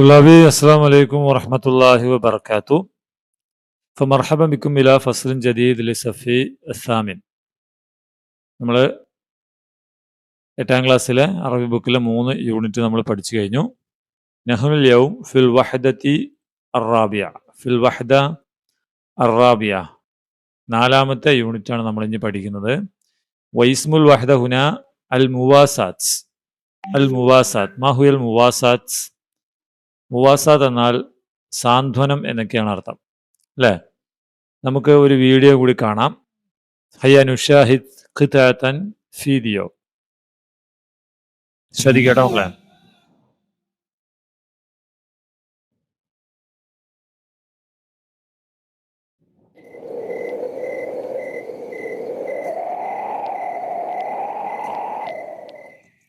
طلابي السلام عليكم ورحمة الله وبركاته فمرحبا بكم إلى فصل جديد للصف الثامن നമ്മൾ എട്ടാം ക്ലാസ്സിലെ അറബി ബുക്കിലെ മൂന്ന് യൂണിറ്റ് നമ്മൾ പഠിച്ചു കഴിഞ്ഞു നഹുൽ യൗം ഫിൽ വഹദത്തി അറാബിയ ഫിൽ വഹദ അറാബിയ നാലാമത്തെ യൂണിറ്റാണ് നമ്മൾ ഇനി പഠിക്കുന്നത് വൈസ്മുൽ വഹദ ഹുന അൽ മുവാസാത്ത് അൽ മുവാസാത്ത് മാഹുയൽ മുവാസാത്ത് മുവാസാത്ത് എന്നാൽ സാന്ത്വനം എന്നൊക്കെയാണ് അർത്ഥം അല്ലേ നമുക്ക് ഒരു വീഡിയോ കൂടി കാണാം ഹയ്യ നുഷാഹിദ് ഖിതാത്തൻ ഫീദിയോ ശ്രദ്ധിക്കട്ടോ മക്കളെ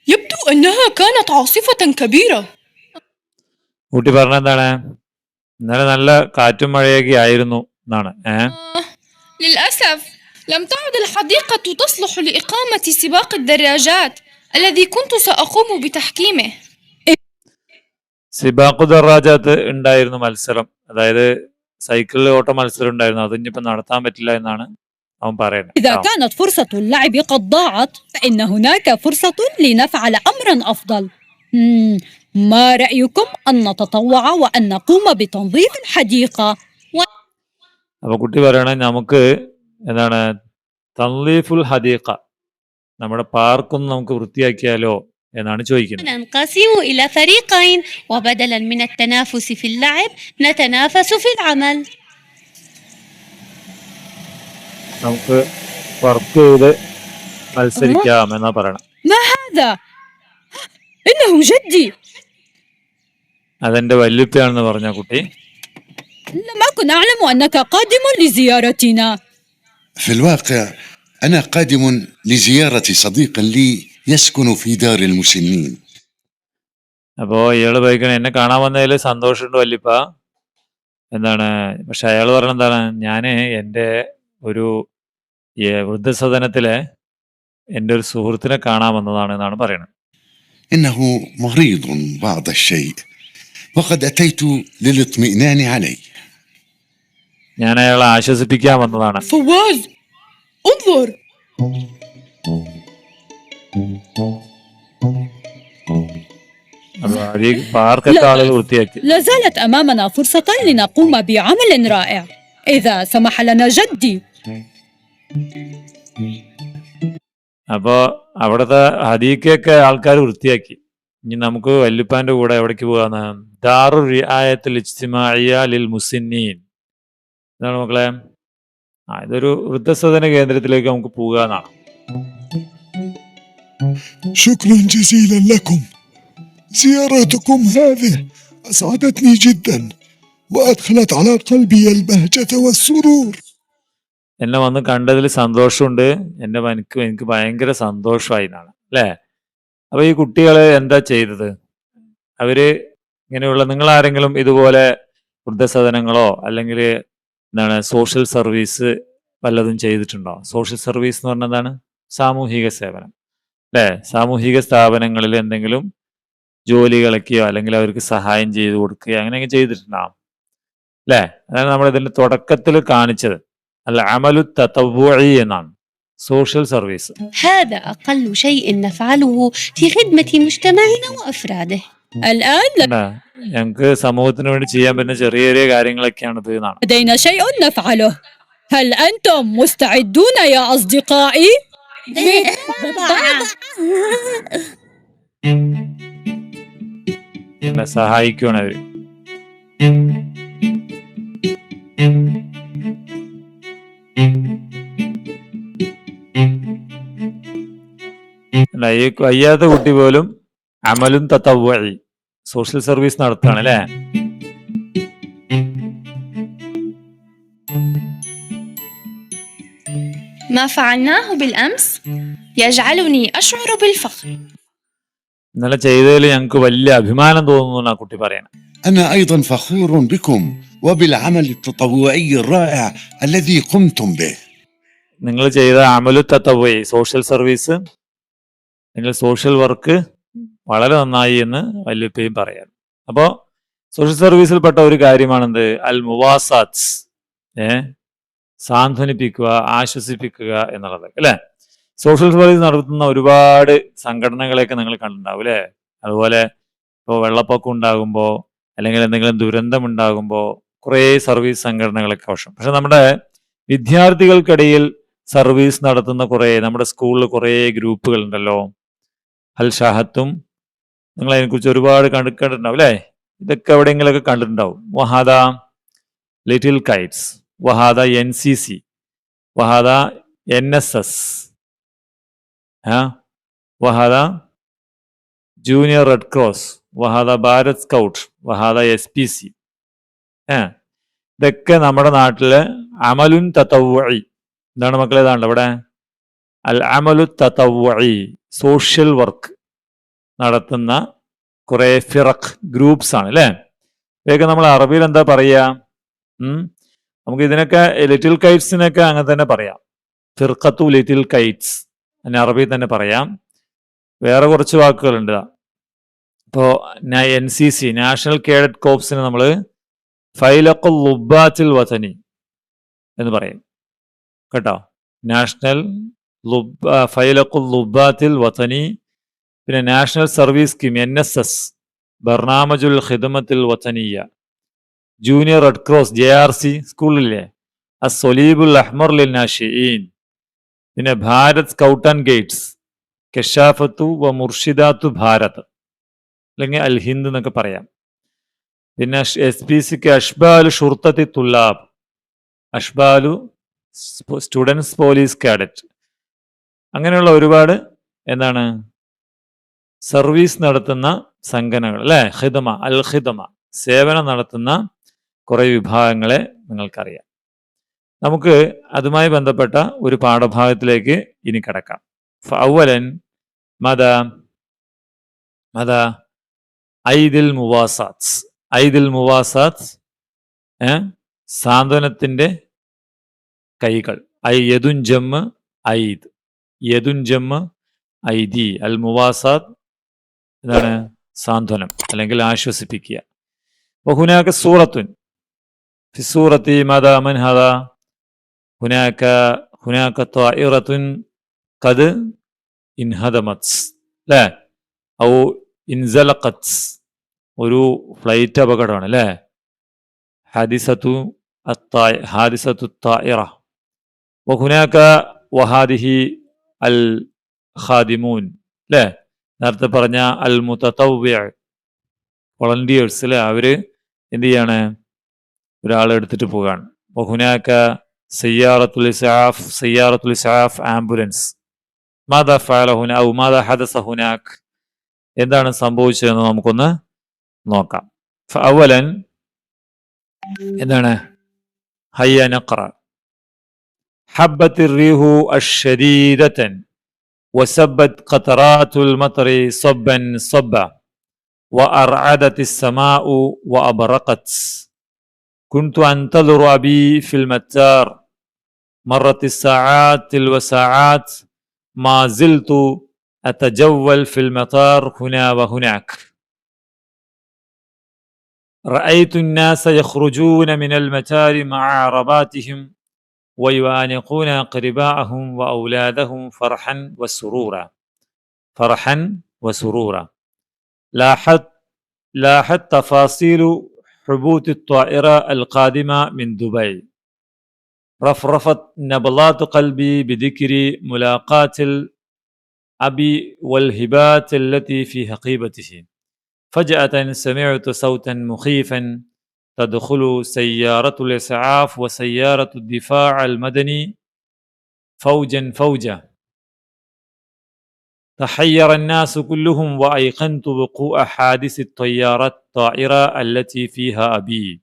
يبدو أنها كانت عاصفة كبيرة കുട്ടി പറഞ്ഞ എന്താണ് ഇന്നലെ നല്ല കാറ്റും മഴയൊക്കെ ആയിരുന്നു എന്നാണ് ഏഹ് آه، للأسف لم تعد الحديقة تصلح لإقامة سباق الدراجات الذي كنت سأقوم بتحكيمه സിബാഖു ദറാജാത്ത് ഉണ്ടായിരുന്നു മത്സരം അതായത് സൈക്കിളിൽ ഓട്ട മത്സരം ഉണ്ടായിരുന്നു അത് ഇനിയിപ്പോ നടത്താൻ പറ്റില്ല എന്നാണ് അവൻ പറയുന്നത് إذا ആ. كانت فرصة اللعب قد ضاعت فإن هناك فرصة لنفعل أمرا أفضل مم، ما رأيكم أن نتطوع وأن نقوم بتنظيف الحديقة അപ്പൊ കുട്ടി പറയണേ നമുക്ക് എന്താണ് തൻലീഫുൽ ഹദീഖ നമ്മുടെ പാർക്കൊന്ന് നമുക്ക് വൃത്തിയാക്കിയാലോ എന്നാണ് ചോദിക്കുന്നത് ننقسم إلى فريقين وبدلا من التنافس في اللعب نتنافس في العمل നമുക്ക് വർക്ക് ചെയ്ത് മത്സരിക്കാം എന്നാ പറയണം هذا إنه جدي അതെന്റെ വല്യുപ്പയാണെന്ന് പറഞ്ഞ കുട്ടി لم أكن أعلم أنك قادم لزيارتنا في الواقع أنا قادم لزيارة صديق لي يسكن في دار المسنين അപ്പോ ഇയാള് ബൈക്കണ എന്നെ കാണാൻ വന്നതിൽ സന്തോഷമുണ്ട് വല്യപ്പ എന്താണ് പക്ഷെ അയാൾ പറഞ്ഞ എന്താണ് ഞാന് എൻ്റെ ഒരു ഈ വൃദ്ധസദനത്തിലെ എൻ്റെ ഒരു സുഹൃത്തിനെ കാണാൻ വന്നതാണ് എന്നാണ് പറയുന്നത് إنه مريض بعض الشيء وقد أتيت للاطمئنان عليه ഞാൻ അയാളെ ആശ്വസിപ്പിക്കാൻ വന്നതാണ് فواز انظر അപ്പൊ ഈ പാർക്കൊക്കെ ആളുകൾ വൃത്തിയാക്കി لا زالت أمامنا فرصة لنقوم بعمل رائع إذا سمح لنا جدي അപ്പോ അവിടുത്തെ ഹദീക്കൊക്കെ ആൾക്കാർ വൃത്തിയാക്കി ഇനി നമുക്ക് വല്യുപ്പാന്റെ കൂടെ എവിടേക്ക് പോകാന്ന് ദാറു റിയായത്തിൽ ഇജ്തിമാഇയ ലിൽ മുസിന്നീൻ ഇതാണ് മക്കളെ ആ ഇതൊരു വൃദ്ധസദന കേന്ദ്രത്തിലേക്ക് നമുക്ക് പോകാന്നാണ് شكرا جزيلا لكم زيارتكم هذه أسعدتني جدا وأدخلت على قلبي البهجة والسرور എന്നെ വന്ന് കണ്ടതിൽ സന്തോഷമുണ്ട്. എന്റെ എനിക്ക് എനിക്ക് ഭയങ്കര സന്തോഷമായി എന്നാണ്. അല്ലേ? അപ്പൊ ഈ കുട്ടികൾ എന്താ ചെയ്തത്? അവർ ഇങ്ങനെയുള്ള നിങ്ങൾ ആരെങ്കിലും ഇതുപോലെ വൃദ്ധസദനങ്ങളോ അല്ലെങ്കിൽ എന്താണ് സോഷ്യൽ സർവീസ് വല്ലതും ചെയ്തിട്ടുണ്ടോ? സോഷ്യൽ സർവീസ് എന്ന് പറഞ്ഞാൽ എന്താണ്? സാമൂഹിക സേവനം. അല്ലേ? സാമൂഹിക സ്ഥാപനങ്ങളിൽ എന്തെങ്കിലും ജോലി ജോലികളൊക്കെയോ അല്ലെങ്കിൽ അവർക്ക് സഹായം ചെയ്തു കൊടുക്കുകയോ അങ്ങനെയൊക്കെ ചെയ്തിട്ടുണ്ടാവും. അല്ലേ? അതാണ് നമ്മൾ ഇതിന്റെ തുടക്കത്തിൽ കാണിച്ചത്. അല്ല അമലു തത്തവ്വുഇ എന്നാണ് സോഷ്യൽ സർവീസ് هذا أقل شيء نفعله في خدمة مجتمعنا وأفراده الآن ഞങ്ങൾക്ക് സമൂഹത്തിന് വേണ്ടി ചെയ്യാൻ പറ്റുന്ന ചെറിയ ചെറിയ കാര്യങ്ങളൊക്കെയാണ് ഇത് എന്നാണ് لدينا شيء نفعله هل أنتم مستعدون يا أصدقائي؟ എന്നെ സഹായിക്കുകയാണ് അവര് അല്ല ഈ വയ്യാത്ത കുട്ടി പോലും അമലും തത്തവ്വഴി സോഷ്യൽ സർവീസ് നടത്തുകയാണ് അല്ലേ ما فعلناه بالأمس يجعلني أشعر بالفخر ഇന്നലെ ചെയ്തതിൽ ഞങ്ങൾക്ക് വലിയ അഭിമാനം തോന്നുന്നു എന്നാ കുട്ടി പറയണേ أنا أيضا فخور بكم وبالعمل التطوعي الرائع الذي قمتم به നിങ്ങൾ ചെയ്ത അമലു തത്തവ്വഴി സോഷ്യൽ സർവീസ് നിങ്ങൾ സോഷ്യൽ വർക്ക് വളരെ നന്നായി എന്ന് വല്യപ്പയും പറയാം. അപ്പോൾ സോഷ്യൽ സർവീസിൽപ്പെട്ട ഒരു കാര്യമാണെന്ത്? അൽ മുവാസാത്സ് ഏ? സാന്ത്വനിപ്പിക്കുക ആശ്വസിപ്പിക്കുക എന്നുള്ളത് അല്ലെ? സോഷ്യൽ സർവീസ് നടത്തുന്ന ഒരുപാട് സംഘടനകളെയൊക്കെ നിങ്ങൾ കണ്ടിട്ടുണ്ടാവും അല്ലേ? അതുപോലെ ഇപ്പോൾ വെള്ളപ്പൊക്കം ഉണ്ടാകുമ്പോൾ അല്ലെങ്കിൽ എന്തെങ്കിലും ദുരന്തം ഉണ്ടാകുമ്പോൾ കുറേ സർവീസ് സംഘടനകളൊക്കെ ആവശ്യം. പക്ഷെ നമ്മുടെ വിദ്യാർത്ഥികൾക്കിടയിൽ സർവീസ് നടത്തുന്ന കുറേ നമ്മുടെ സ്കൂളിൽ കുറേ ഗ്രൂപ്പുകൾ ഉണ്ടല്ലോ അൽ ഷാഹത്തും നിങ്ങൾ അതിനെക്കുറിച്ച് ഒരുപാട് കണ്ടു കണ്ടിട്ടുണ്ടാവും അല്ലേ? ഇതൊക്കെ എവിടെയെങ്കിലുമൊക്കെ കണ്ടിട്ടുണ്ടാവും. വഹാദ ലിറ്റിൽ കൈറ്റ്സ് വഹാദ എൻ സി സി വഹാദ എൻ എസ് എസ് വഹാദ ജൂനിയർ റെഡ് ക്രോസ് വഹാദ ഭാരത് സ്കൗട്ട് വഹാദ എസ് പി സി ഇതൊക്കെ നമ്മുടെ നാട്ടിൽ അമലുൻ തത്തവഴി എന്താണ് മക്കളേതാണ്ട് ഇവിടെ? അൽ അമലു തത്തവി സോഷ്യൽ വർക്ക് നടത്തുന്ന കുറെ ഫിറക് ഗ്രൂപ്പ്സ് ആണ് അല്ലേ? ഇവയൊക്കെ നമ്മൾ അറബിയിൽ എന്താ പറയുക നമുക്ക് ഇതിനൊക്കെ ലിറ്റിൽ കൈറ്റ്സിനൊക്കെ അങ്ങനെ തന്നെ പറയാം. ഫിർഖത്തു ലിറ്റിൽ കൈറ്റ്സ് അതിന് അറബിയിൽ തന്നെ പറയാം. വേറെ കുറച്ച് വാക്കുകളുണ്ട്. ഇപ്പോൾ N C C national cadet കോപ്സിന് നമ്മൾ ഫൈലഖുൽ ലുബാത്തിൽ വതനി എന്ന് പറയും. കേട്ടോ? നാഷണൽ ഫൈലഖുൽ ലുബാത്തിൽ വതനി പിന്നെ national service scheme N S S ബർണാമജുൽ ഖിദമത്തിൽ വതനിയ. Junior red cross J R C സ്കൂളിലെ അസൊലീബുൽ അഹ്മർ ലിൽ നാഷിഈൻ. പിന്നെ ഭാരത് സ്കൗട്ട് ആൻഡ് ഗേറ്റ്സ് കെഷാഫത്തു വ മുർഷിദാത്തു ഭാരത്. അല്ലെങ്കിൽ അൽ ഹിന്ദ് എന്നൊക്കെ പറയാം. പിന്നെ എസ് പി സിക്ക് അഷ്ബാലു ഷുർത്തത്തി തുല്ലാബ്. അഷ്ബാലു സ്റ്റുഡൻസ് പോലീസ് കാഡറ്റ്. അങ്ങനെയുള്ള ഒരുപാട് എന്താണ് സർവീസ് നടത്തുന്ന സംഘടനകൾ അല്ലെ? ഹിതമ അൽ ഹിദമ സേവനം നടത്തുന്ന കുറേ വിഭാഗങ്ങളെ നിങ്ങൾക്കറിയാം. നമുക്ക് അതുമായി ബന്ധപ്പെട്ട ഒരു പാഠഭാഗത്തിലേക്ക് ഇനി കിടക്കാം. ഫൗവലൻ മത മത ഐദിൽ മുവാസാത്ത്. ഐദിൽ മുവാസാത്ത് സാന്ത്വനത്തിന്റെ കൈകൾ. ഐ യദുൻ ജമ്മ് ഐദ്. യദുൻ ജമ്മ ഐദി അൽ മുവാസാദ് എന്താണ് സാന്ത്വനം അല്ലെങ്കിൽ ആശ്വസിപ്പിക്കുക. ബഹുനാക്ക സൂറത്തുൻ ഫിസൂറത്തി മത മൻഹദ ഹുനാക്ക ഹുനാക്ക ത്വാഇറത്തുൻ കത് ഇൻഹദമത്സ് അല്ലേ? ഔ ഇൻസലഖത്സ് ഒരു ഫ്ലൈറ്റ് അപകടമാണ് അല്ലേ? ഹാദിസത്തു ഹാദിസത്തു ത്വാഇറ. വഹുനാക്ക വഹാദിഹി അൽ ഖാദിമൂൻ അല്ലേ നേരത്തെ പറഞ്ഞ അൽ മുത്തവ്യ വോളണ്ടിയേഴ്സ് അല്ലേ അവർ എന്ത് ചെയ്യാണ്? ഒരാളെ എടുത്തിട്ട് പോവുകയാണ്. ബഹുനാക്ക സയ്യാറത്തുൽ ഇസാഫ് സയ്യാറത്തുൽ ഇസാഫ് ആംബുലൻസ്. മാതാ ഫാലഹുന ഔ മാതാ ഹദസ ഹുനാഖ് എന്താണ് സംഭവിച്ചതെന്ന് നമുക്കൊന്ന് നോക്കാം. അവലൻ എന്താണ്? ഹയ്യ നഖറ. حبت الريح الشديدة وسبت قطرات المطر صبا صبا وأرعدت السماء وأبرقت. كنت أنتظر أبي في المتار. مرت الساعات تلو ساعات ما زلت أتجول في المطار هنا وهناك. رأيت الناس يخرجون من المتار مع عرباتهم. ويعانقون أقرباءهم وأولادهم فرحا وسرورا. فرحا وسرورا. لاحظت لاحظت تفاصيل حبوط الطائرة القادمة من دبي. رفرفت نبضات قلبي بذكر ملاقاة الأب والهبات التي في حقيبته. فجأة سمعت صوتا مخيفا تدخل سيارة الإسعاف وسيارة الدفاع المدني فوجا فوجا. تحير الناس كلهم وأيقنت وقوع حادث الطيارة الطائرة التي فيها أبي.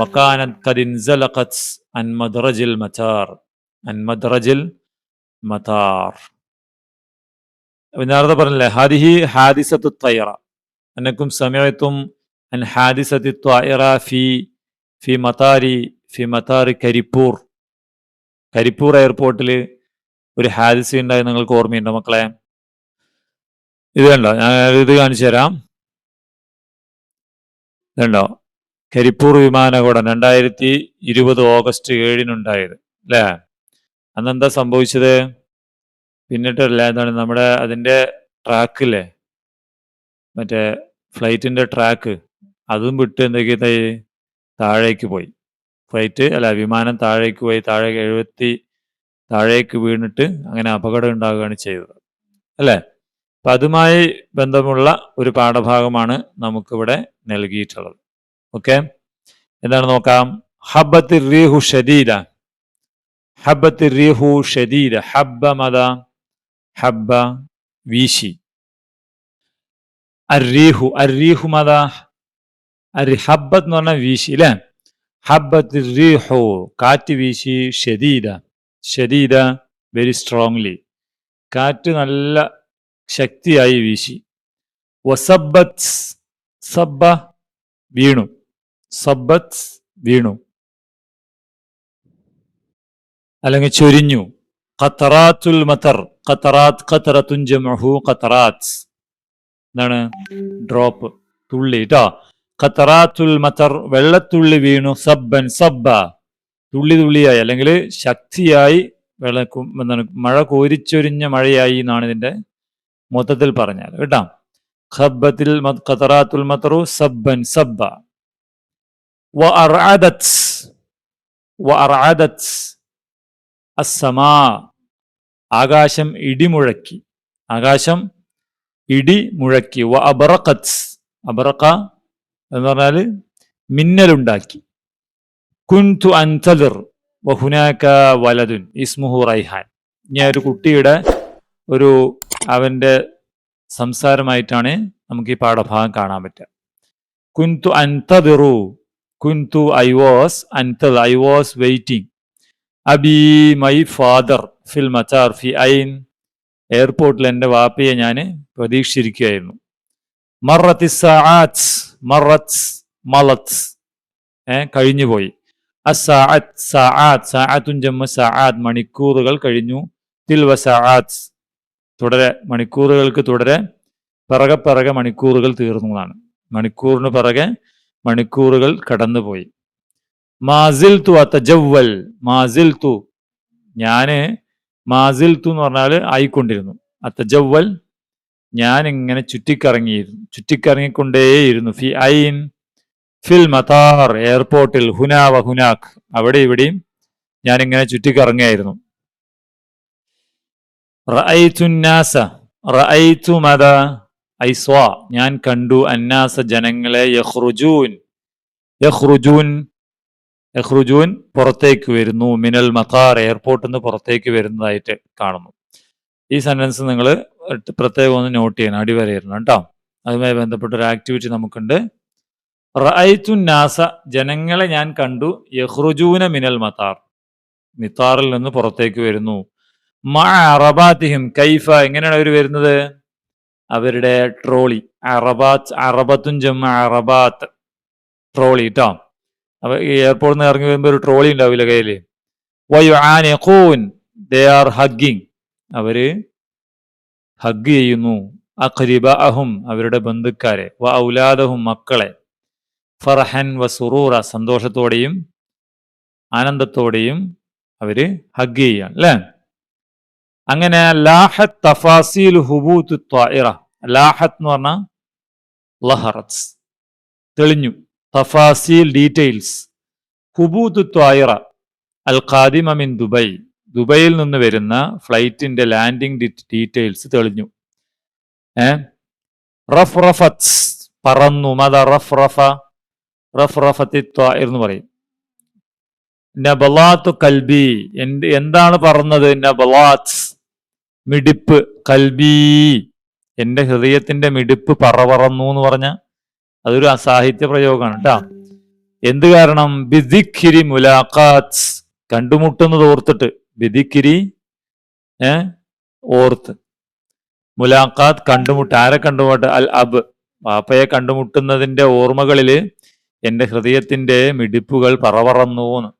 وكانت قد انزلقت عن مدرج المطار عن مدرج المطار النهارده هذه حادثة الطيارة. أنكم سمعتم അൻ ഹാദിസത്തി ത്വായിറ ഫി ഫി മതാരി ഫി മതാരി കരിപ്പൂർ. കരിപ്പൂർ എയർപോർട്ടിൽ ഒരു ഹാദിസ ഉണ്ടായി നിങ്ങൾക്ക് ഓർമ്മയുണ്ടോ മക്കളെ? ഇത് കണ്ടോ? ഞാൻ ഇത് കാണിച്ചു തരാം. ഇതുണ്ടോ? കരിപ്പൂർ വിമാനകൂടം രണ്ടായിരത്തി ഇരുപത് ഓഗസ്റ്റ് ഏഴിനുണ്ടായത് അല്ലേ? അന്നെന്താ സംഭവിച്ചത്? പിന്നിട്ടല്ല എന്താണ് നമ്മുടെ അതിന്റെ ട്രാക്കില്ലേ മറ്റേ ഫ്ലൈറ്റിന്റെ ട്രാക്ക് അതും വിട്ട് എന്തൊക്കെയായി താഴേക്ക് പോയി. ഫ്ലൈറ്റ് അല്ല വിമാനം താഴേക്ക് പോയി താഴെ എഴുപത്തി താഴേക്ക് വീണിട്ട് അങ്ങനെ അപകടം ഉണ്ടാകുകയാണ് ചെയ്തത്. അല്ലേ? അപ്പൊ അതുമായി ബന്ധമുള്ള ഒരു പാഠഭാഗമാണ് നമുക്കിവിടെ നൽകിയിട്ടുള്ളത്. ഓക്കെ എന്താണ് നോക്കാം? ഹബത്ത് റീഹു ഷദീദ. ഹബത്ത് റീഹു ഷദീദ. ഹബ്ബ മത ഹബ്ബ വീശി. അരീഹു അരീഹു മത അരി ഹബ്ബത്ത് എന്ന് പറഞ്ഞാൽ വീശി അല്ലേ ഹബ്ബത്ത് റീഹോ കാറ്റ് വീശി ഷദീദ. ഷദീദ വെരി സ്ട്രോങ്ലി കാറ്റ് നല്ല ശക്തിയായി വീശി. വസബത്ത് സബ്ബ വീണു. സബ്ബത്ത് വീണു. അല്ലെങ്കിൽ ചൊരിഞ്ഞു. ഖത്തറാത്തുൽ മത്തർ ഖത്തറാത്ത് ഖത്തറത്തുൻ ജമഹു ഖത്തറാത്ത്. എന്താണ്? ഡ്രോപ്പ്. തുള്ളി. ട്ടോ ഖത്തറാത്തുൽ മത്തർ വെള്ളത്തുള്ളി വീണു സബ്ബൻ സബ്ബ. തുള്ളി തുള്ളിയായി അല്ലെങ്കിൽ ശക്തിയായി വെള്ളക്കും എന്താണ് മഴ കോരിച്ചൊരിഞ്ഞ മഴയായി എന്നാണ് ഇതിന്റെ മൊത്തത്തിൽ പറഞ്ഞാൽ. കേട്ടോ? ഖബത്തിൽ ഖത്തറാത്തുൽ മത്തറു സബ്ബൻ സബ്ബ. വ അർഅദത് വ ആകാശം ഇടിമുഴക്കി. ആകാശം ഇടി മുഴക്കി വ അബറക്കത്ത് അബറക്ക എന്ന് പറഞ്ഞാൽ മിന്നലുണ്ടാക്കി. കുൻതു അൻതലിർ വഹുനാക്ക വലതുൻ ഇസ്മുഹു റൈഹാൻ. ഞാൻ ഒരു കുട്ടിയുടെ ഒരു അവന്റെ സംസാരമായിട്ടാണ് നമുക്ക് ഈ പാഠഭാഗം കാണാൻ പറ്റുക. കുൻതു അൻതദിറു കുൻതു ഐ വാസ് അൻതൽ ഐ വാസ് വെയിറ്റിംഗ്. അബി മൈ ഫാദർ ഫിൽ മച്ചാർ ഫി ഐൻ. എയർപോർട്ടിൽ എന്റെ വാപ്പയെ ഞാൻ പ്രതീക്ഷിച്ചിരിക്കുകയായിരുന്നു. മറത്തി മറത്ത് മലത്ത് ഏ കഴിഞ്ഞുപോയി. അസാഅത്ത് ജമ്മ മണിക്കൂറുകൾ കഴിഞ്ഞു. തിൽവ സആത്ത് തുടരെ മണിക്കൂറുകൾക്ക് തുടരെ പിറകെ പിറകെ മണിക്കൂറുകൾ തീർന്നതാണ്. മണിക്കൂറിന് പിറകെ മണിക്കൂറുകൾ കടന്നുപോയി. മാസിൽ തു അത്തജവൽ മാസിൽ തു ഞാൻ മാസിൽ തു എന്ന് പറഞ്ഞാൽ ആയിക്കൊണ്ടിരുന്നു. അത്തജവൽ ഞാൻ ഇങ്ങനെ ചുറ്റിക്കറങ്ങിയിരുന്നു ചുറ്റിക്കറങ്ങിക്കൊണ്ടേയിരുന്നു. ഫി ഐൻ ഫിൽ മതാർ എയർപോർട്ടിൽ ഹുനാ വ ഹുനാഖ് അവിടെ ഇവിടെയും ഞാൻ ഇങ്ങനെ ചുറ്റിക്കറങ്ങിയായിരുന്നു. റഅയ്തു നാസ. മത ഐസ്വ ഞാൻ കണ്ടു. അന്നാസ ജനങ്ങളെ യഹ്റുജൂൻ യഹ്റുജൂൻ യഹ്റുജൂൻ പുറത്തേക്ക് വരുന്നു. മിനൽ മതാർ എയർപോർട്ടിൽ നിന്ന് പുറത്തേക്ക് വരുന്നതായിട്ട് കാണുന്നു. ഈ സെന്റൻസ് നിങ്ങൾ പ്രത്യേകം ഒന്ന് നോട്ട് ചെയ്യണം അടിവരയിരുന്നു കേട്ടോ. അതുമായി ബന്ധപ്പെട്ട ഒരു ആക്ടിവിറ്റി നമുക്കുണ്ട്. റഅയ്തു നാസ ജനങ്ങളെ ഞാൻ കണ്ടു. യഹ്റുജൂന മിനൽ മത്താർ മിത്താറിൽ നിന്ന് പുറത്തേക്ക് വരുന്നു. മറബാത്തിഹിം കൈഫ. എങ്ങനെയാണ് അവർ വരുന്നത്? അവരുടെ ട്രോളി. അറബാത്ത് അറബത്തും ജമ്മ അറബാത്ത്. ട്രോളി കേട്ടോ അപ്പൊ എയർപോർട്ടിൽ നിന്ന് ഇറങ്ങി വരുമ്പോൾ ഒരു ട്രോളി ഉണ്ടാവില്ല കയ്യിൽ വയു ആൻ ദേ ആർ ഹഗ്ഗിങ്. അവർ ഹഗ് ചെയ്യുന്നു. അഖരിബ അഹും അവരുടെ ബന്ധുക്കാരെ. വ ഔലാദഹും മക്കളെ. ഫർഹൻ വ സുറൂറ സന്തോഷത്തോടെയും ആനന്ദത്തോടെയും അവർ ഹഗ് ചെയ്യാണ് അല്ലേ? അങ്ങനെ ലാഹത്ത് തഫാസീൽ ഹുബൂത്ത് ത്വായിറ ലാഹത്ത് എന്ന് പറഞ്ഞാൽ ലഹറത്ത്. തെളിഞ്ഞു. തഫാസീൽ ഡീറ്റെയിൽസ്. ഹുബൂത്ത് ത്വായിറ അൽ ഖാദിമ മിൻ ദുബൈ. ദുബൈയിൽ നിന്ന് വരുന്ന ഫ്ലൈറ്റിന്റെ ലാൻഡിംഗ് ഡീറ്റെയിൽസ് തെളിഞ്ഞു. റഫ് റഫത്ത് പറന്നു. മത റഫ് റഫ? റഫ് എന്ന് പറയും. നബലാത്ത് കൽബി. എന്ത് എന്താണ് പറഞ്ഞത്? നബലാത്ത് മിടിപ്പ്. കൽബി. എന്റെ ഹൃദയത്തിന്റെ മിടിപ്പ് പറപറന്നു എന്ന് പറഞ്ഞ അതൊരു അസാഹിത്യ പ്രയോഗമാണ് കേട്ടോ. എന്ത് കാരണം? ബിദിഖിരി മുലാഖാത്ത് കണ്ടുമുട്ടുന്നത് ഓർത്തിട്ട്. ബിദിഖിരി ഏ ഓർത്ത്. മുലാഖാത്ത് കണ്ടുമുട്ട് ആരെ കണ്ടുമുട്ട്? അൽ അബ്. വാപ്പയെ കണ്ടുമുട്ടുന്നതിന്റെ ഓർമ്മകളിൽ എന്റെ ഹൃദയത്തിന്റെ മിടിപ്പുകൾ പറവറന്നു വൽ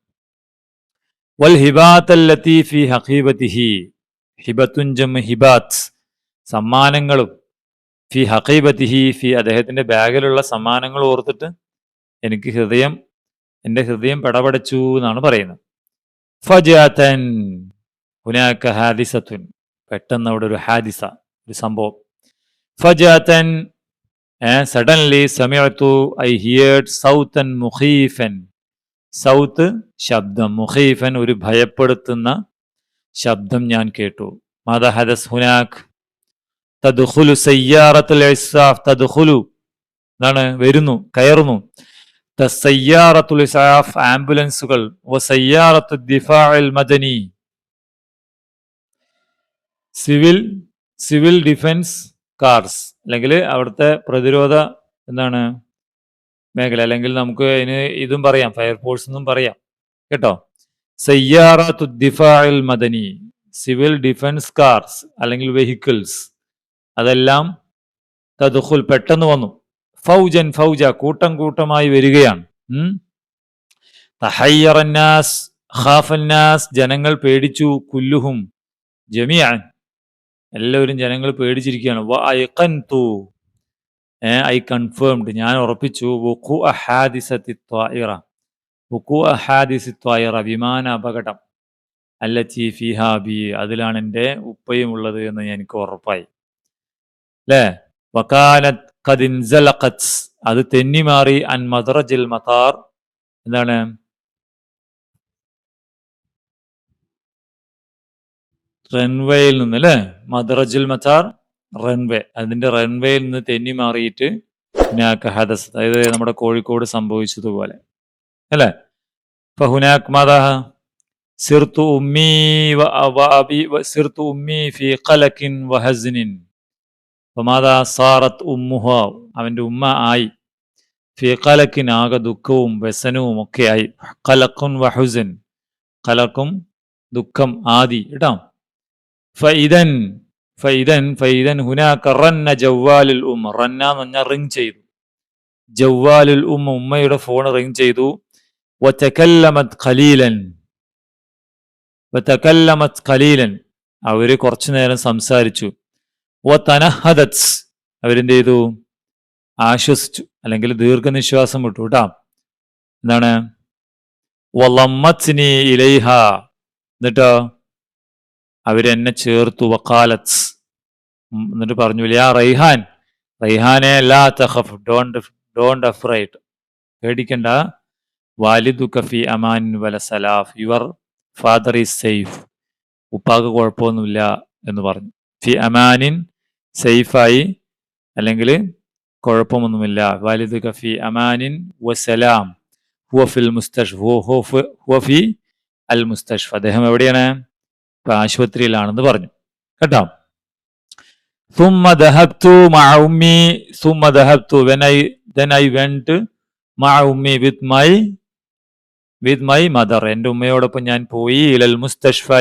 വൽ ഹിബാത്തല്ലത്തി ഫി ഹഖീബത്തിഹി ഹിബത്തുഞ്ചം ഹിബാത്ത്. സമ്മാനങ്ങളും. ഫി ഹഖീബത്തിഹി ഫി അദ്ദേഹത്തിന്റെ ബാഗിലുള്ള സമ്മാനങ്ങൾ ഓർത്തിട്ട് എനിക്ക് ഹൃദയം എന്റെ ഹൃദയം പടപടച്ചു എന്നാണ് പറയുന്നത്. ഫജാതൻ ഹുനാക്ക ഹാദിസത്തുൻ. പെട്ടെന്ന് അവിടെ ഒരു ഹാദിസ ഒരു സംഭവം. ഫജാത്തൻ സഡൻലി സമയത്തു ഐ ഹിയേർഡ് സൗത്തൻ മുഖീഫൻ. സൗത്ത് ശബ്ദം മുഖീഫൻ ഒരു ഭയപ്പെടുത്തുന്ന ശബ്ദം ഞാൻ കേട്ടു. മാതാ ഹദസ് ഹുനാഖ് തദ്ഹുലു സയ്യാറത്തുൽ ഇസ്സാഫ് തദ്ഹുലു എന്താണ് വരുന്നു കയറുന്നു. തയ്യാറത്തുൽ ഇസ്ആഫ് ആംബുലൻസുകൾ വസയ്യാറത്തു ദിഫാഇൽ മദനി. സിവിൽ സിവിൽ ഡിഫൻസ് കാർസ് അല്ലെങ്കിൽ അവിടുത്തെ പ്രതിരോധ എന്താണ് മേഖല അല്ലെങ്കിൽ നമുക്ക് അതിന് ഇതും പറയാം ഫയർഫോഴ്സ് എന്നും പറയാം കേട്ടോ? സയ്യാറത്തു ദിഫാഇൽ മദനി സിവിൽ ഡിഫൻസ് കാർസ് അല്ലെങ്കിൽ വെഹിക്കിൾസ് അതെല്ലാം തദുഹുൽ പെട്ടെന്ന് വന്നു. ഫൗജൻ ഫൗജ കൂട്ടം കൂട്ടമായി വരികയാണ്. തഹയ്യറന്നാസ് ഖാഫന്നാസ് ജനങ്ങൾ പേടിച്ചു കുല്ലുഹും ജമിയാൻ എല്ലാവരും ജനങ്ങൾ പേടിച്ചിരിക്കുകയാണ്. വ ഐഖൻതു ഏ ഐ കൺഫേംഡ്. ഞാൻ ഉറപ്പിച്ചു വുഖു അഹാദിസത്തി വുഖു അഹാദിസി വിമാന അപകടം. അല്ല ചീഫി ഹാബി അതിലാണ് എന്റെ ഉപ്പയും ഉള്ളത് എന്ന് എനിക്ക് ഉറപ്പായി. അല്ലേ വക്കാലത്ത് കദിൻസലഖത്ത് അത് തെന്നിമാറി അൻ മദ്റജിൽ മതാർ എന്താണ്? റൺവേയിൽ നിന്ന് അല്ലേ? മദ്റജിൽ മതാർ റൺവേ. അതിന്റെ റൺവേയിൽ നിന്ന് തെന്നി മാറിയിട്ട് ഹുനാക്ക് ഹദസ്. അതായത് നമ്മുടെ കോഴിക്കോട് സംഭവിച്ചതുപോലെ. അല്ലേ? ഹുനാക്ക് മാതാഹ സിർത്തു ഉമ്മി സിർത്തു ഉമ്മി ഫി ഖലക്കിൻ വഹസ്നിൻ ഫമാതാ സാറത്ത് ഉമ്മുഹ അവന്റെ ഉമ്മ ആയി. ഫിഖലക്കിനാകെ ദുഃഖവും വ്യസനവും ഒക്കെ ആയി. ഖലഖുൻ വഹുസൻ കലക്കും ദുഃഖം ആദി കേട്ടോ. ഫൈദൻ ഫൈദൻ ഫൈദൻ ഹുനാക്ക റന്ന ജവ്വാലുൽ ഉമ്മ റന്ന എന്ന് പറഞ്ഞാൽ റിങ് ചെയ്തു. ജവ്വാലുൽ ഉമ്മ ഉമ്മയുടെ ഫോൺ റിങ് ചെയ്തു. വതകല്ലമത് ഖലീലൻ വതകല്ലമത് ഖലീലൻ. അവർ കുറച്ചു നേരം സംസാരിച്ചു. വതനഹദത് അവരെന്ത് ചെയ്തു? ആശ്വസിച്ചു. അല്ലെങ്കിൽ ദീർഘനിശ്വാസം വിട്ടു കേട്ടാ. എന്താണ്? വലമ്മത്നി ഇലൈഹ. എന്നിട്ടോ? അവരെന്നെ ചേർത്തു. വക്കാലത്ത് എന്നിട്ട് പറഞ്ഞു യാ റൈഹാൻ. റൈഹാനെ ലാ തഖഫ്. ഡോണ്ട് ഡോണ്ട് അഫ്രൈറ്റ് പേടിക്കണ്ട. വാലിദു കഫി അമാൻ വല സലാഫ്. Your father is safe. ഉപ്പാക്ക് കുഴപ്പമൊന്നുമില്ല എന്ന് പറഞ്ഞു. ഫി അമാനിൻ സേഫായി അല്ലെങ്കിൽ കുഴപ്പമൊന്നുമില്ല. വാലിദ് കഫി അമാനിൻ വസലാം ഹുഫിൽ മുസ്തഷ് ഹുവഫി അൽ മുസ്തഷ്ഫ അദ്ദേഹം എവിടെയാണ്? ഇപ്പൊ ആശുപത്രിയിലാണെന്ന് പറഞ്ഞു. കേട്ടോ? എന്റെ ദഹബ്തു ദഹബ്തു. I then I with my with my mother ഉമ്മയോടൊപ്പം ഞാൻ പോയി. ഇലൽ മുസ്തഷ്ഫ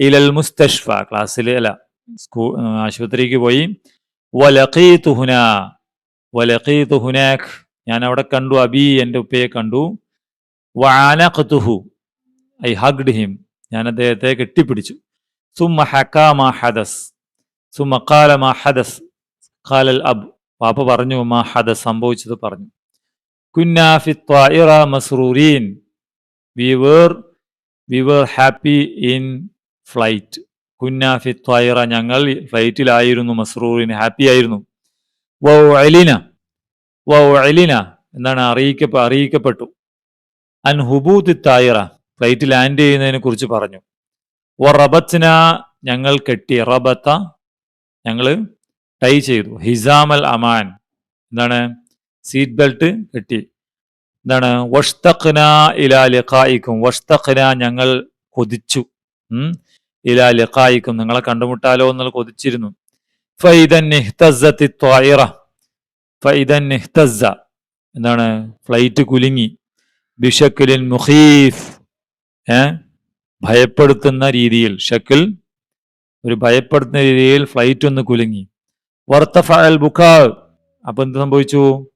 ഇലൽ മുസ്തഷ്ഫ. ക്ലാസ്സിൽ അല്ല സ്കൂ ആശുപത്രിക്ക് പോയി. വലഖീതു ഹുന വലഖീതു ഹുനാക്. ഞാൻ അവിടെ കണ്ടു അബി എന്റെ ഉപ്പയെ കണ്ടു. വാനഖത്തുഹു ഐ ഹഗ്ഡ് ഹിം. ഞാൻ അദ്ദേഹത്തെ കെട്ടിപ്പിടിച്ചു. സുമ ഹക്കാ ഹദസ്. സുമ ഖാല മാ ഹദസ്. ഖാലൽ അബ് പാപ്പ പറഞ്ഞു മാ ഹദസ് സംഭവിച്ചത് പറഞ്ഞു. കുന്നാ ഫി ത്വായിറ മസ്റൂരീൻ. We were we were happy in flight. കുന്നാ ത്വയറ ഞങ്ങൾ ഫ്ലൈറ്റിലായിരുന്നു മസ്റൂറിൻ ഹാപ്പി ആയിരുന്നു. വൗ അലിന വൗ അലിന എന്താണ് അറിയിക്കപ്പ അറിയിക്കപ്പെട്ടു. അൻ ഹുബൂത്ത് തായിറ ഫ്ലൈറ്റ് ലാൻഡ് ചെയ്യുന്നതിനെ കുറിച്ച് പറഞ്ഞു. വ റബത്തിന ഞങ്ങൾ കെട്ടി റബത്ത ഞങ്ങൾ ടൈ ചെയ്തു. ഹിസാമൽ അമാൻ എന്താണ്? സീറ്റ് ബെൽറ്റ് കെട്ടി. എന്താണ്? വഷ്തഖ്ന ഇലാ ലിഖായിക്കും വഷ്തഖ്ന ഞങ്ങൾ കൊതിച്ചു. ഇലാ ലിഖായിക്കും നിങ്ങളെ കണ്ടുമുട്ടാലോ എന്നുള്ള കൊതിച്ചിരുന്നു. എന്താണ്? ഫ്ലൈറ്റ് കുലുങ്ങി. ബിഷക്കിലിൻ മുഖീഫ്. ഏ? ഭയപ്പെടുത്തുന്ന രീതിയിൽ. ഷക്കിൽ ഒരു ഭയപ്പെടുത്തുന്ന രീതിയിൽ ഫ്ലൈറ്റ് ഒന്ന് കുലുങ്ങി. വർത്തഫ അൽ ബുഖാ. അപ്പൊ എന്ത് സംഭവിച്ചു?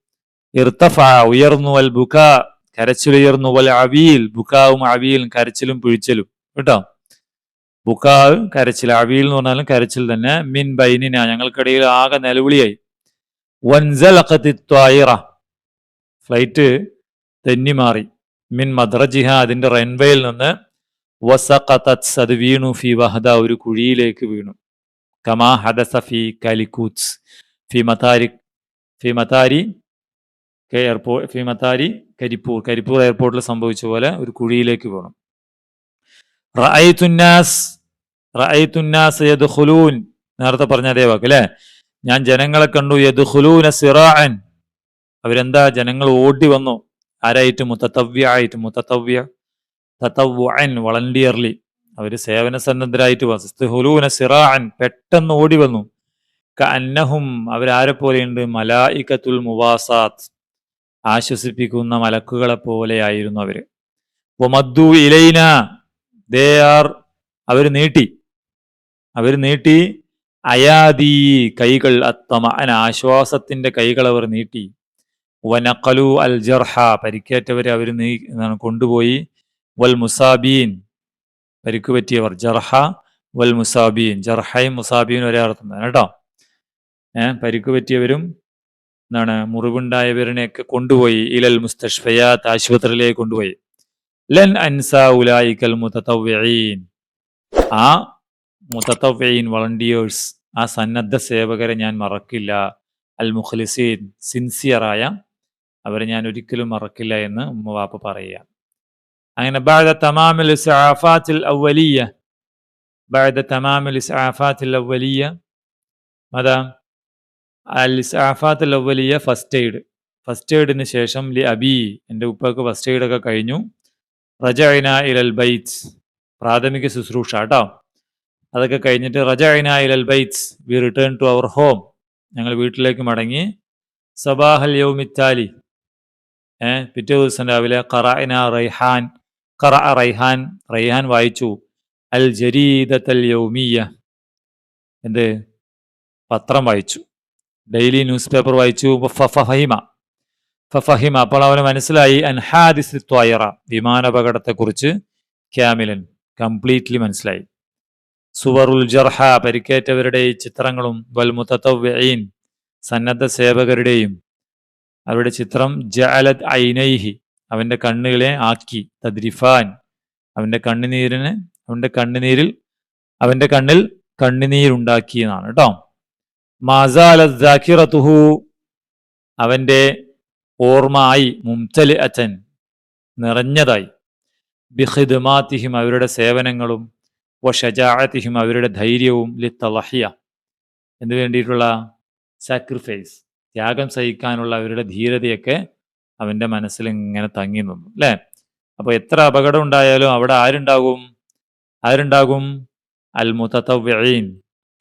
ഇർത്തഫ ഉയർന്നു. അൽ ബുഖ. കരച്ചിലുയർന്നു. വൽ അവീൽ. ബുഖാവും അവീലും കരച്ചിലും പിഴിച്ചലും. കേട്ടോ? ബുക്കാവ് കരച്ചിൽ അവിയിൽ എന്ന് പറഞ്ഞാലും കരച്ചിൽ തന്നെ. മിൻ ബൈനിന ഞങ്ങൾക്കിടയിൽ ആകെ നിലവിളിയായി. വൻസലഖത്തി ത്വായിറ. ഫ്ലൈറ്റ് തെന്നിമാറി മിൻ മദ്രജിഹ അതിന്റെ റൺവേയിൽ നിന്ന് വസഖതത് അത് വീണു ഫി വഹദ ഒരു കുഴിയിലേക്ക് വീണു. കമാ ഹദസ ഫി കാലിക്കൂത്സ് ഫി മതാരി ഫി മതാരി എയർപോർട്ട് ഫി മതാരി കരിപ്പൂർ. കരിപ്പൂർ എയർപോർട്ടിൽ സംഭവിച്ച പോലെ ഒരു കുഴിയിലേക്ക് വീണു. റഅയ്തുന്നാസ് റഅയ്തുന്നാസ് യദ്ഖുലൂൻ. നേരത്തെ പറഞ്ഞ അതേ വാക്ക് അല്ലേ ഞാൻ ജനങ്ങളെ കണ്ടു യദ്ഖുലൂന സിറാഅൻ. അവരെന്താ? ജനങ്ങൾ ഓടി വന്നു. ആരായിട്ട് മുത്തത്തവ്യ ആയിട്ട് മുത്തത്തവ്യ വളണ്ടിയർലി. അവർ സേവന സന്നദ്ധരായിട്ട് വസ്തുഹുലൂന സിറാഅൻ പെട്ടെന്ന് ഓടി വന്നു. അന്നഹും അവരാരെ പോലെയുണ്ട് മലായിക്കത്തുൽ മുവാസാത്ത്. ആശ്വസിപ്പിക്കുന്ന മലക്കുകളെ പോലെയായിരുന്നു അവർ. ഒമദ്ദു ഇലൈന. ദേ ആർ അവർ നീട്ടി. അവർ നീട്ടി അയാദീ കൈകൾ അത്തമഅന ആശ്വാസത്തിന്റെ കൈകൾ അവർ നീട്ടി. വനക്കലു അൽ ജർഹ പരിക്കേറ്റവരെ അവർ നീ കൊണ്ടുപോയി. വൽ മുസാബീൻ പരിക്ക് പറ്റിയവർ ജർഹ വൽ മുസാബീൻ ജർഹയും മുസാബീനും ഒരേ അർത്ഥം കേട്ടോ. ഏഹ് പരിക്ക് പറ്റിയവരും എന്താണ് മുറിവുണ്ടായവരിനെയൊക്കെ കൊണ്ടുപോയി. ഇലൽ മുസ്തഷ്ഫയാത്ത് ആശുപത്രിയിലേക്ക് കൊണ്ടുപോയി. ലൻ അൻസാ ഉലായിക്കൽ ആ മുത്തത്തവ്യീൻ വളണ്ടിയേഴ്സ് ആ സന്നദ്ധ സേവകരെ ഞാൻ മറക്കില്ല. അൽ മുഖ്ലിസീൻ സിൻസിയറായ അവരെ ഞാൻ ഒരിക്കലും മറക്കില്ല എന്ന് വാപ്പ പറയുക. അങ്ങനെ ബാദ തമാമിൽ ഇസ്ആഫാത്തിൽ ഔവലിയ ബാദ തമാമിൽ ഇസ്ആഫാത്തിൽ ഔവലിയ അതാ അൽ ഇസ്ആഫാത്തിൽ ഔവലിയ ഫസ്റ്റ് എയ്ഡ് ഫസ്റ്റ് എയ്ഡിന് ശേഷം ലി അബി എന്റെ ഉപ്പക്ക് ഫസ്റ്റ് എയ്ഡൊക്കെ കഴിഞ്ഞു. റജൈന ഇലൽ ബൈറ്റ്സ് പ്രാഥമിക ശുശ്രൂഷ കേട്ടോ അതൊക്കെ കഴിഞ്ഞിട്ട് റജഅന ഇലൽ bytes we return to our home. ഞങ്ങൾ വീട്ടിലേക്ക് മടങ്ങി. സബാഹൽ യൗമിത്താലി. ഏഹ് പിറ്റേ ദിവസം രാവിലെ കറഅന റൈഹാൻ ഖറ റൈഹാൻ റൈഹാൻ വായിച്ചു. അൽ ജരീദത്തൽ യൗമിയ. എന്ത്? പത്രം വായിച്ചു. ഡെയിലി ന്യൂസ് പേപ്പർ വായിച്ചു. ഫഫഹിമ ഫഫഹിമ. അപ്പോൾ അവന് മനസ്സിലായി അൻ അൻഹാദിസ് ത്വയറ. വിമാനാപകടത്തെക്കുറിച്ച് ക്യാമിലൻ കംപ്ലീറ്റ്ലി മനസ്സിലായി. സുവറുൽ ജർഹ പരിക്കേറ്റവരുടെ ചിത്രങ്ങളും വൽ മുത്തത്തവ്യീൻ സന്നദ്ധ സേവകരുടെയും അവരുടെ ചിത്രം ജഅലത് ഐനൈഹി അവന്റെ കണ്ണുകളെ ആക്കി തദ്രിഫാൻ അവന്റെ കണ്ണുനീരിന് അവന്റെ കണ്ണുനീരിൽ അവന്റെ കണ്ണിൽ കണ്ണുനീരുണ്ടാക്കിയെന്നാണ് കേട്ടോ. മാസാലു ഓർമ്മ ആയി മുംതലി അച്ഛൻ നിറഞ്ഞതായി. ബിഹിദ്മാത്തിഹിം അവരുടെ സേവനങ്ങളും ഷജാഅത്തിഹിം അവരുടെ ധൈര്യവും ലി തലഹിയ എന്ത് വേണ്ടിയിട്ടുള്ള സാക്രിഫൈസ് ത്യാഗം സഹിക്കാനുള്ള അവരുടെ ധീരതയൊക്കെ അവന്റെ മനസ്സിൽ ഇങ്ങനെ തങ്ങി നിന്നു അല്ലേ? അപ്പോൾ എത്ര അപകടം ഉണ്ടായാലും അവിടെ ആരുണ്ടാകും? ആരുണ്ടാകും? അൽ മുത്തത്തവ്യീൻ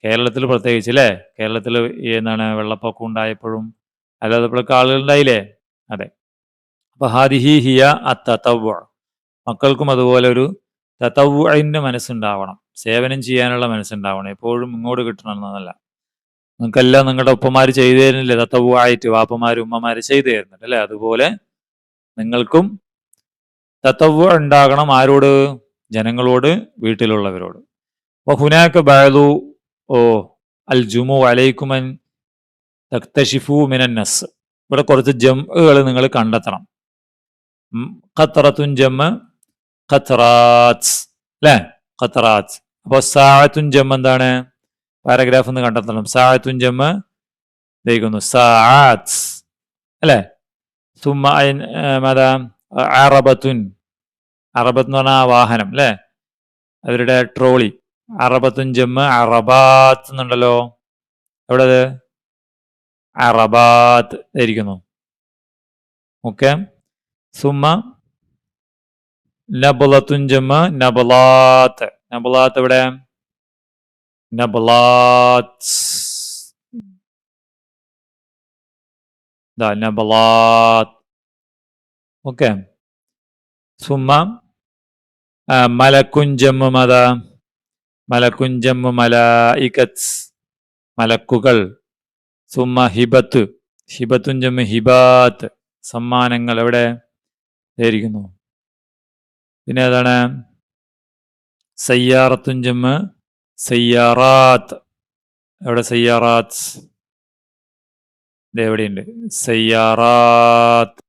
കേരളത്തിൽ പ്രത്യേകിച്ച് അല്ലേ? കേരളത്തിൽ എന്താണ് വെള്ളപ്പൊക്കം ഉണ്ടായപ്പോഴും അല്ലാതെ ഇപ്പോഴൊക്കെ ആളുകൾ ഉണ്ടായില്ലേ അതെ. അപ്പൊ ഹാദിഹി ഹിയ അത്തവ മക്കൾക്കും അതുപോലെ ഒരു തത്തവ്വഴിന്റെ മനസ്സുണ്ടാവണം. സേവനം ചെയ്യാനുള്ള മനസ്സുണ്ടാവണം. എപ്പോഴും ഇങ്ങോട്ട് കിട്ടണമെന്നല്ല നിങ്ങൾക്കെല്ലാം നിങ്ങളുടെ ഒപ്പമാര് ചെയ്തു തരുന്നില്ലേ? തത്തവ്വായിട്ട് വാപ്പമാര് ഉമ്മമാര് ചെയ്തു തരുന്നുണ്ട് അല്ലേ? അതുപോലെ നിങ്ങൾക്കും തത്തവ്വ ഉണ്ടാകണം ആരോട്? ജനങ്ങളോട് വീട്ടിലുള്ളവരോട്. ഹുനാക്ക് ബാലു ഓ അൽ ജുമു അലൈക്കുമൻ തക്തഷിഫു മിനന്നസ് ഇവിടെ കുറച്ച് ജമ്മുകൾ നിങ്ങൾ കണ്ടെത്തണം. ഖത്തറത്തുൻ ജമ്മ ഖത്തറാത്ത് അല്ലേ? ഖത്തറാത്ത്. അപ്പോൾ സാഴത്തുൻ ജമ്മ് എന്താണ്? പാരഗ്രാഫ് ഒന്ന് കണ്ടെത്തണം. സാഴത്തുൻ ജമ്മ ദയിക്കുന്നു സാത്ത് അല്ലേ? സുമ അറബത്തുൻ. അറബത്ത് എന്ന് പറഞ്ഞാൽ വാഹനം അല്ലേ? അവരുടെ ട്രോളി. അറബത്തുൻ ജമ്മ അറബാത്ത് എന്നുണ്ടല്ലോ. എവിടെ അറബാത്ത് ആയിരിക്കുന്നു ഓക്കെ സുമ നബലത്തുൻ ജമ്മ് നബലാത്ത്. നബലാത്ത് എവിടെ? നബലാത്ത്. ഓക്കെ സുമ മലക്കുഞ്ചമ്മ മത. മലക്കുഞ്ചമ്മ മല മലായിക്കത്ത്. മലക്കുകൾ. സുമ ഹിബത്ത്. ഹിബത്തും ചുമ ഹിബാത്ത്. സമ്മാനങ്ങൾ എവിടെ? ഇരിക്കുന്നു പിന്നെ ഏതാണ് സയ്യാറത്തുൻ ചുമ സയ്യാറാത്ത്. എവിടെ സയ്യാറാത്ത്? എവിടെയുണ്ട് സയ്യാറാത്ത്.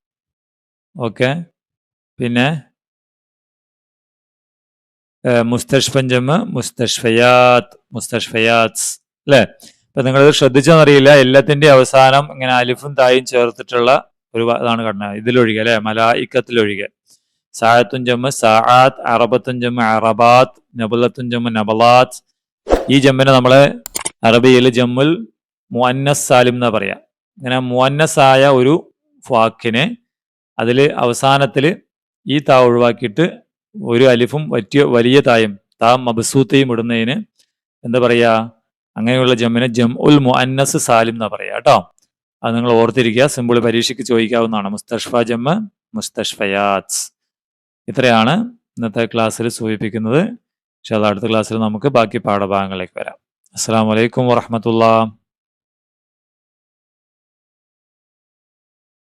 ഓക്കെ. പിന്നെ? മുസ്തഷ്ഫൻ ജമ്മ് മുസ്തഷ്ഫയാത്ത്. മുസ്തഷ്ഫയാത്ത്. അല്ലേ? അപ്പൊ നിങ്ങളത് ശ്രദ്ധിച്ചെന്നറിയില്ല. എല്ലാത്തിന്റെ അവസാനം ഇങ്ങനെ അലിഫും തായും ചേർത്തിട്ടുള്ള ഒരു ഇതാണ് ഘടന. ഇതിലൊഴികെ അല്ലെ? മലായിക്കത്തിലൊഴികെ. സായത്തും ജമ്മ് സാആത്ത് അറബത്തും ജമ്മ് അറബാത്ത് നബുലത്തും ജമ്മ് നബലാത്ത്. ഈ ജമ്മിനെ നമ്മൾ അറബിയിൽ ജമ്മുൽ മുഅന്നസ് സാലിം എന്നാ പറയാ. ഇങ്ങനെ മുഅന്നസായ ഒരു വാക്കിനെ അതിൽ അവസാനത്തിൽ ഈ താ ഒഴിവാക്കിയിട്ട് ഒരു അലിഫും വറ്റിയ വലിയ തായും താ മബസൂത്തയും ഇടുന്നതിന് എന്താ പറയാ? അങ്ങനെയുള്ള ജമ്മിനെ ജം ഉൽ മുഅന്നസ് സാലിം എന്നാ പറയാ കേട്ടോ അത് നിങ്ങൾ ഓർത്തിരിക്കുക സിമ്പിൾ പരീക്ഷയ്ക്ക് ചോദിക്കാവുന്നതാണ്. മുസ്തഷ്ഫ ജമ്മ് മുസ്തഷ്ഫയാത്സ് ഇത്രയാണ് ഇന്നത്തെ ക്ലാസ്സിൽ സൂചിപ്പിക്കുന്നത്. പക്ഷെ അത് അടുത്ത ക്ലാസ്സിൽ നമുക്ക് ബാക്കി പാഠഭാഗങ്ങളിലേക്ക് വരാം. അസ്സാം വലൈക്കും വാഹമത്തുള്ള